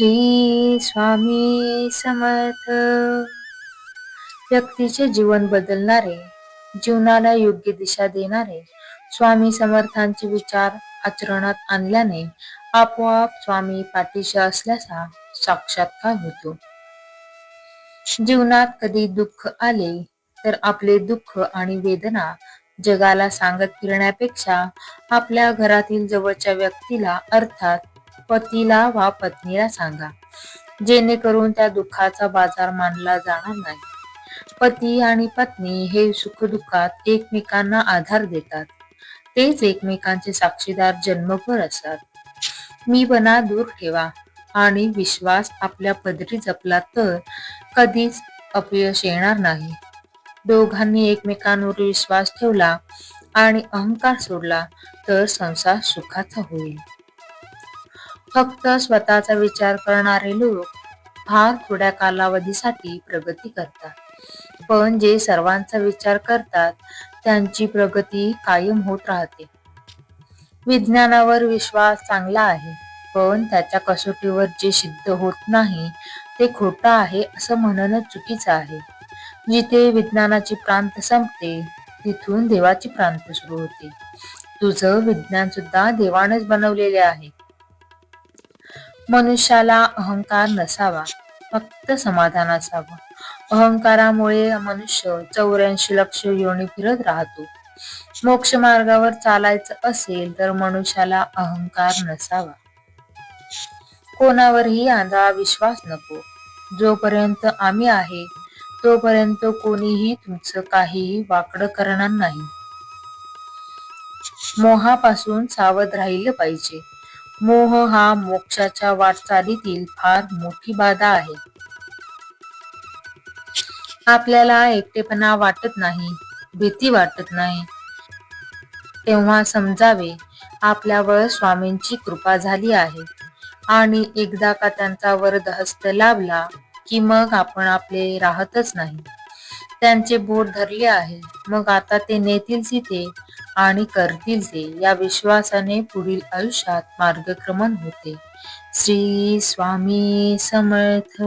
श्री स्वामी समर्थ. व्यक्तीचे जीवन बदलणारे जीवनाला योग्य दिशा देणारे स्वामी समर्थांचे विचार आचरणात आणल्याने आपोआप स्वामी पाठीशी असल्याचा साक्षात्कार होतो. जीवनात कधी दुःख आले तर आपले दुःख आणि वेदना जगाला सांगत फिरण्यापेक्षा आपल्या घरातील जवळच्या व्यक्तीला अर्थात पतीला वा पत्नीला सांगा. जेणेकरून त्या दुःखाचा बाजार मानला जाणार नाही. पती आणि पत्नी हे सुखदुःखात एकमेकांना आधार देतात. तेच एकमेकांचे साक्षीदार जन्मभर असतात. मी बना दूर ठेवा आणि विश्वास आपल्या पदरी जपला तर कधीच अपयश येणार नाही. दोघांनी एकमेकांवर विश्वास ठेवला आणि अहंकार सोडला तर संसार सुखाचा होईल. फक्त स्वतःचा विचार करणारे लोक फार थोड्या कालावधीसाठी प्रगती करतात. पण जे सर्वांचा विचार करतात त्यांची प्रगती कायम होत राहते. विज्ञानावर विश्वास चांगला आहे पण त्याच्या कसोटीवर जे सिद्ध होत नाही ते खोटं आहे असं म्हणणं चुकीचं आहे. जिथे विज्ञानाची प्रांत संपते तिथून देवाची प्रांत सुरू होते. तुझं विज्ञान सुद्धा देवानच बनवलेले आहे. मनुष्याला अहंकार नसावा फक्त समाधान असावं अहंकारामुळे मनुष्य चौऱ्याऐंशी लक्ष योनी फिरत राहतो. मोक्ष मार्गावर चालायचं असेल तर मनुष्याला अहंकार नसावा. कोणावरही आंधळा विश्वास नको. जोपर्यंत आम्ही आहे तोपर्यंत कोणीही तुमचं काहीही वाकडं करणार नाही. मोहापासून सावध राहिलं पाहिजे. मोह हा मोक्षाच्या वाटचालीतील फार मोठी बाधा आहे. आपल्याला एकटेपणा वाटत नाही भीती वाटत नाही. तेव्हा समजावे आपल्यावर स्वामींची कृपा झाली आहे. आणि एकदा का त्यांचा वरद हस्त लाभला की मग आपण आपले राहतच नाही. त्यांचे बोट धरले आहे. मग आता ते नेतील तिथे आणि करतील ते. या विश्वासाने पुढील आयुष्यात मार्गक्रमण होते. श्री स्वामी समर्थ.